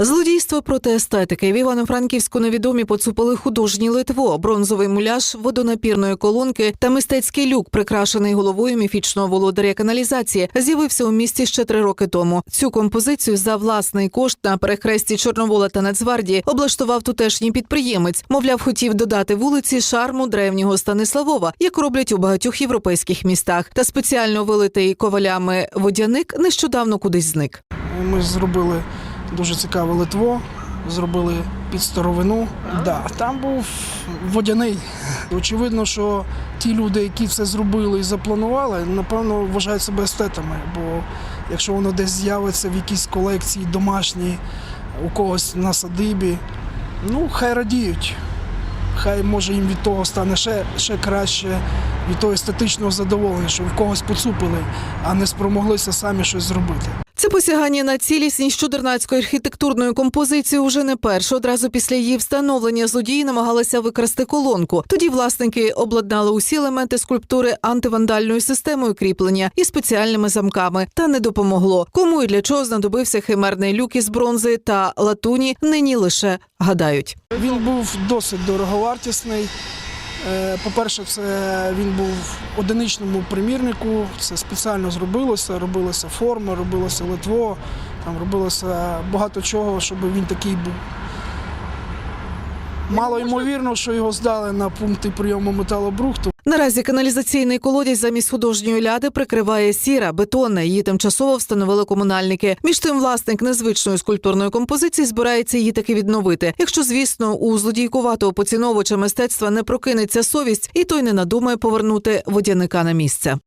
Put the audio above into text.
Злодійство проти естетики в Івано-Франківську невідомі поцупили художній литво, бронзовий муляж водонапірної колонки та мистецький люк, прикрашений головою міфічного володаря каналізації, з'явився у місті ще три роки тому. Цю композицію за власний кошт на перехресті Чорновола та Нацгвардії облаштував тутешній підприємець. Мовляв, хотів додати вулиці шарму древнього Станиславова, як роблять у багатьох європейських містах. Та спеціально вилитий ковалями водяник нещодавно кудись зник. Ми зробили дуже цікаве литво, зробили під старовину. Да, там був водяний. Очевидно, що ті люди, які це зробили і запланували, напевно, вважають себе естетами. Бо якщо воно десь з'явиться в якійсь колекції домашній, у когось на садибі, ну хай радіють. Хай може їм від того стане ще, ще краще, від того естетичного задоволення, що в когось поцупили, а не спромоглися самі щось зробити. Це посягання на цілісність чудернацької архітектурної композиції уже не перше. Одразу після її встановлення злодії намагалися викрасти колонку. Тоді власники обладнали усі елементи скульптури антивандальною системою кріплення і спеціальними замками. Та не допомогло. Кому і для чого знадобився химерний люк із бронзи та латуні, нині лише гадають. Він був досить дороговартісний. Е, По-перше, це він був в одиничному примірнику. Це спеціально зробилося. Робилася форма, робилося литво, там робилося багато чого, щоб він такий був. Мало ймовірно, що його здали на пункти прийому металобрухту. Наразі каналізаційний колодязь замість художньої ляди прикриває сіра, бетонна. Її тимчасово встановили комунальники. Між тим, власник незвичної скульптурної композиції збирається її таки відновити. Якщо, звісно, у злодійкуватого поціновувача мистецтва не прокинеться совість, і той не надумає повернути водяника на місце.